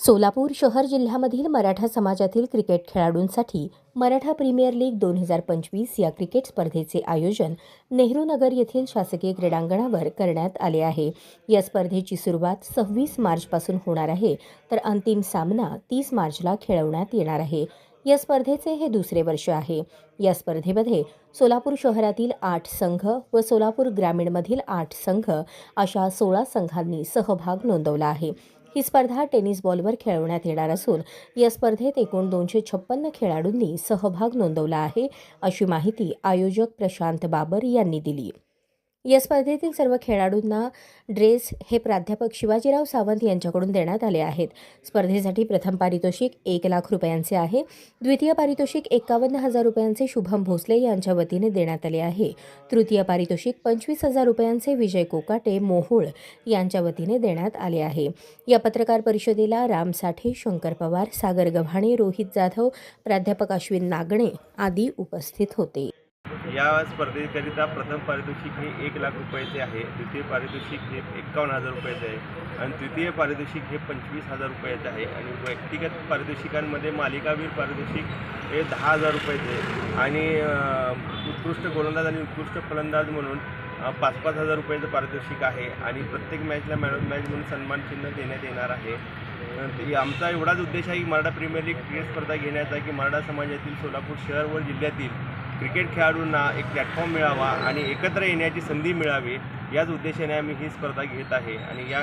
सोलापूर शहर जिल्ह्यामधील मराठा समाजातील क्रिकेट खेळाडूंसाठी मराठा प्रीमियर लीग दोन हजार पंचवीस या क्रिकेट स्पर्धेचे आयोजन नेहरू नगर येथील शासकीय क्रीडांगणावर करण्यात आले आहे. या स्पर्धेची सुरुवात सव्वीस मार्चपासून होणार आहे तर अंतिम सामना तीस मार्चला खेळवण्यात येणार आहे. या स्पर्धेचे हे दुसरे वर्ष आहे. या स्पर्धेमध्ये सोलापूर शहरातील आठ संघ व सोलापूर ग्रामीणमधील आठ संघ अशा सोळा संघांनी सहभाग नोंदवला आहे. ही स्पर्धा टेनिस बॉलवर खेळवण्यात येणार असून या स्पर्धेत एकूण दोनशे छप्पन्न खेळाडूंनी सहभाग नोंदवला आहे अशी माहिती आयोजक प्रशांत बाबर यांनी दिली. या स्पर्धेतील सर्व खेळाडूंना ड्रेस हे प्राध्यापक शिवाजीराव सावंत यांच्याकडून देण्यात आले आहेत. स्पर्धेसाठी प्रथम पारितोषिक एक लाख रुपयांचे आहे. द्वितीय पारितोषिक एकावन्न हजार रुपयांचे शुभम भोसले यांच्या वतीने देण्यात आले आहे. तृतीय पारितोषिक पंचवीस हजार रुपयांचे विजय कोकाटे मोहोळ यांच्या वतीने देण्यात आले आहे. या पत्रकार परिषदेला राम साठे शंकर पवार सागर गव्हाणे रोहित जाधव प्राध्यापक अश्विन नागणे आदी उपस्थित होते. या स्पर्धेकरिता प्रथम पारितोषिक हे एक लाख रुपयाचे आहे. द्वितीय पारितोषिक हे एक्कावन्न हजार रुपयाचे आहे. आणि तृतीय पारितोषिक हे पंचवीस हजार रुपयाचे आहे. आणि व्यक्तिगत पारितोषिकांमध्ये मालिकावीर पारितोषिक हे दहा हजार रुपयाचे आणि उत्कृष्ट गोलंदाज आणि उत्कृष्ट फलंदाज म्हणून पाच पाच हजार रुपयाचं पारितोषिक आहे. आणि प्रत्येक मॅचला मॅन ऑफ मॅच म्हणून सन्मान चिन्ह देण्यात येणार आहे. आमचा एवढाच उद्देश आहे की मराठा प्रीमियर लीग क्रिकेट स्पर्धा घेण्याचा की मराठा समाजातील सोलापूर शहर व जिल्ह्यातील क्रिकेट खेळाडूंना एक प्लॅटफॉर्म मिळावा आणि एकत्र येण्याची संधी मिळावी याच उद्देशाने आम्ही ही स्पर्धा घेत आहे आणि या